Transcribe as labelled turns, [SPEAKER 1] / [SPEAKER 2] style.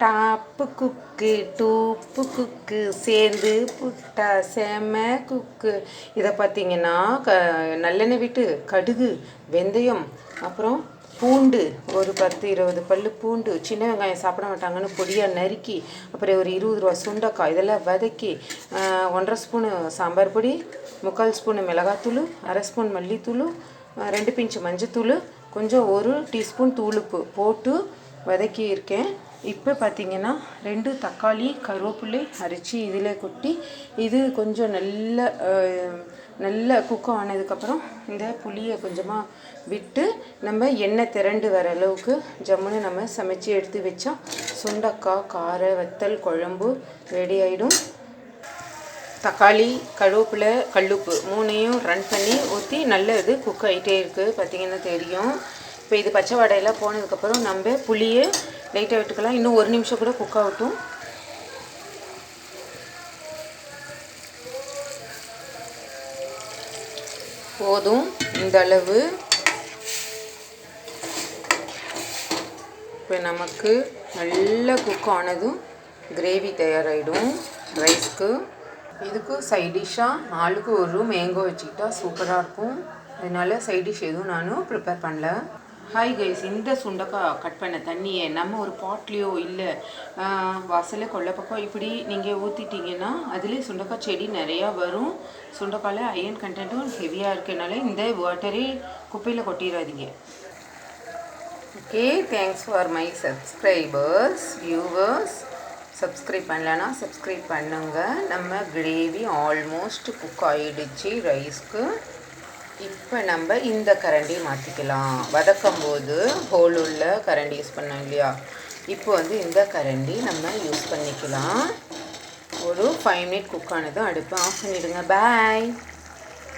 [SPEAKER 1] Top குக்கு டூப்பு குக்கு சேர்ந்து புட்டா செம குக்கு. இதை பார்த்தீங்கன்னா க நல்லெண்ணெய் விட்டு கடுகு வெந்தயம் அப்புறம் பூண்டு ஒரு பத்து இருபது பல்லு பூண்டு சின்ன வெங்காயம் சாப்பிட மாட்டாங்கன்னு பொடியாக நறுக்கி அப்புறம் ஒரு இருபது ரூபா சுண்டைக்காய் இதெல்லாம் வதக்கி ஒன்றரை ஸ்பூனு சாம்பார் பொடி முக்கால் ஸ்பூனு மிளகாத்தூள் அரை ஸ்பூன் மல்லித்தூள் ரெண்டு பிஞ்சு மஞ்சத்தூள் கொஞ்சம் ஒரு டீஸ்பூன் தூளுப்பு போட்டு வதக்கி இருக்கேன் இப்போ பார்த்தீங்கன்னா ரெண்டு தக்காளி கருவேப்பிலை அரைச்சி இதில் கொட்டி இது கொஞ்சம் நல்ல நல்ல குக்கம் ஆனதுக்கப்புறம் இந்த புளியை கொஞ்சமாக விட்டு நம்ம எண்ணெய் திரண்டு வர அளவுக்கு ஜம்முன்னு நம்ம சமைச்சு எடுத்து வச்சா சுண்டக்காய் கார வத்தல் குழம்பு ரெடி ஆகிடும் தக்காளி கருவேப்பிலை கல்லுப்பு மூணையும் ரன் பண்ணி ஊற்றி நல்ல இது குக் ஆகிட்டே இருக்குது பார்த்தீங்கன்னா தெரியும். இப்போ இது பச்சை வடையெல்லாம் போனதுக்கப்புறம் நம்ம புளியை லைட்டாக விட்டுக்கலாம் இன்னும் ஒரு நிமிஷம் கூட குக் ஆகட்டும். போதும். இந்த அளவு. இப்போ நமக்கு நல்ல குக் ஆனதும் கிரேவி தயாராகிடும் ரைஸ்க்கு இதுக்கு சைட் டிஷ்ஷாக ஆளுக்கு ஒரு மேங்கோ வச்சுக்கிட்டா சூப்பராக இருக்கும். அதனால சைட் டிஷ் எதுவும் நானும் ப்ரிப்பேர் பண்ணல. ஹாய் கைஸ் இந்த சுண்டக்காய் கட் பண்ண தண்ணியை நம்ம ஒரு பாட்லேயோ இல்லை வாசல்ல கொல்லை பக்கம் இப்படி நீங்கள் ஊற்றிட்டீங்கன்னா அதுலேயே சுண்டக்காய் செடி நிறையா வரும். சுண்டக்காயில் அயன் கண்டென்ட்டும் ஹெவியாக இருக்கனால இந்த வாட்டரே குப்பையில் கொட்டிடாதீங்க okay thanks for my subscribers viewers subscribe பண்ணலன்னா சப்ஸ்கிரைப் பண்ணுங்கள் நம்ம கிரேவி ஆல்மோஸ்ட் குக் ஆகிடுச்சு ரைஸ்க்கு இப்போ நம்ம இந்த கரண்டி மாற்றிக்கலாம் வதக்கும் போது ஹோல் உள்ள கரண்டி யூஸ் பண்ணோம் இல்லையா? இப்போ வந்து இந்த கரண்டி நம்ம யூஸ் பண்ணிக்கலாம். ஒரு ஃபைவ் மினிட் குக் ஆனதும் அடுப்பு ஆஃப் பண்ணிடுங்க. பாய்